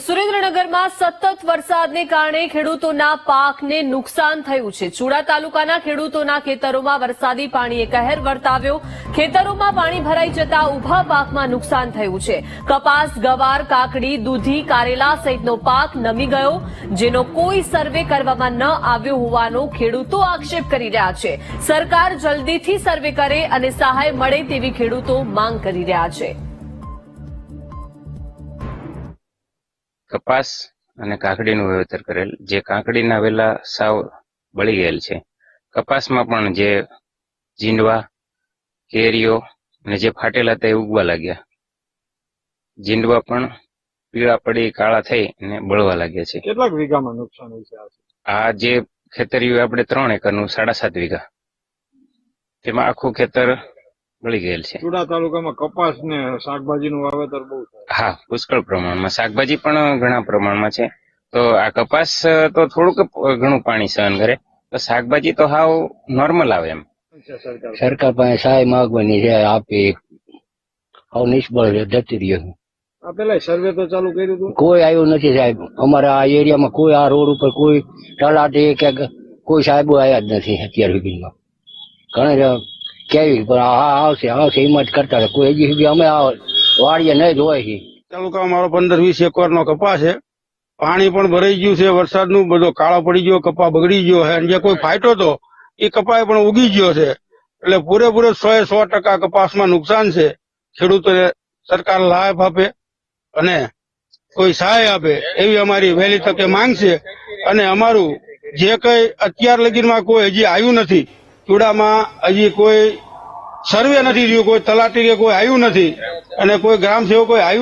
સુરેન્દ્રનગરમાં સતત વરસાદને કારણે ખેડૂતોના પાકને નુકસાન થયું છે. ચુડા તાલુકાના ખેડૂતોના ખેતરોમાં વરસાદી પાણીએ કહેર વર્તાવ્યો. ખેતરોમાં પાણી ભરાઈ જતા ઊભા પાકમાં નુકસાન થયું છે. કપાસ, ગવાર, કાકડી, દૂધી, કારેલા સહિતનો પાક નમી ગયો, જેનો કોઈ સર્વે કરવામાં ન આવ્યો હોવાનો ખેડૂતો આક્ષેપ કરી રહ્યા છે. સરકાર જલ્દીથી સર્વે કરે અને સહાય મળે તેવી ખેડૂતો માંગ કરી રહ્યા છે. કપાસ અને કાકડીનું વાવેતર કરેલ. જે કાકડીના વેલા સાવ બળી ગયેલ છે. કપાસમાં પણ જે જીંડવા કેરીઓ અને જે ફાટેલા તે ઉગવા લાગ્યા. જીંડવા પણ પીળા પડી કાળા થઈ અને બળવા લાગ્યા છે. કેટલાક વીઘામાં નુકસાન હોય છે આ આ જે ખેતરિયું આપણે ત્રણ એકરનું સાડા સાત વીઘા. તેમાં આખું ખેતર બળી ગયેલ છે. ચુડા તાલુકામાં કપાસ ને શાકભાજીનું વાવેતર બહુ થાય. હા પુષ્કળ પ્રમાણમાં. શાકભાજી પણ ઘણા પ્રમાણમાં છે. તો આ કપાસ તો થોડુંક ઘણું પાણી સહન કરે. તો શાકભાજી તો હાવ નોર્મલ આવે એમ. સરકાર. પાસે સહાય માગવાની છે આપી. હવે નિષ્ફળ છે, જતી રહ્યો આ સર્વે તો ચાલુ કર્યું હતું. કોઈ આવ્યું નથી સાહેબ. અમારા આ એરિયામાં કોઈ આ રોડ ઉપર કોઈ તલાટી કે કોઈ સાહેબો આવ્યા જ નથી અત્યાર સુધીમાં. ઘણા કેવી પણ આ આવશે આવશે એમ જ કરતા કોઈ હજી સુધી અમે આ વાડીએ નહીં ધોવાય છે. તાલુકા મારો પંદર વીસ એકર નો કપા છે. પાણી પણ ભરાઈ ગયું છે, વરસાદનું બધો કાળો પડી ગયો, કપા બગડી ગયો છે. અને જે કોઈ ફાટ્યો તો એ કપાએ પણ ઉગી ગયો છે. એટલે પૂરેપૂરે સો એ સો ટકા કપાસમાં નુકસાન છે. ખેડૂતોને સરકાર લાભ આપે અને કોઈ સહાય આપે એવી અમારી વહેલી તકે માંગ છે. અને અમારું જે કઈ અત્યાર લગીનમાં કોઈ હજી આવ્યું નથી, ચૂડામાં હજી કોઈ સર્વે નથી થયું, કોઈ તલાટી કે કોઈ આવ્યું નથી અને કોઈ ગ્રામ સેવક કોઈ આવ્યું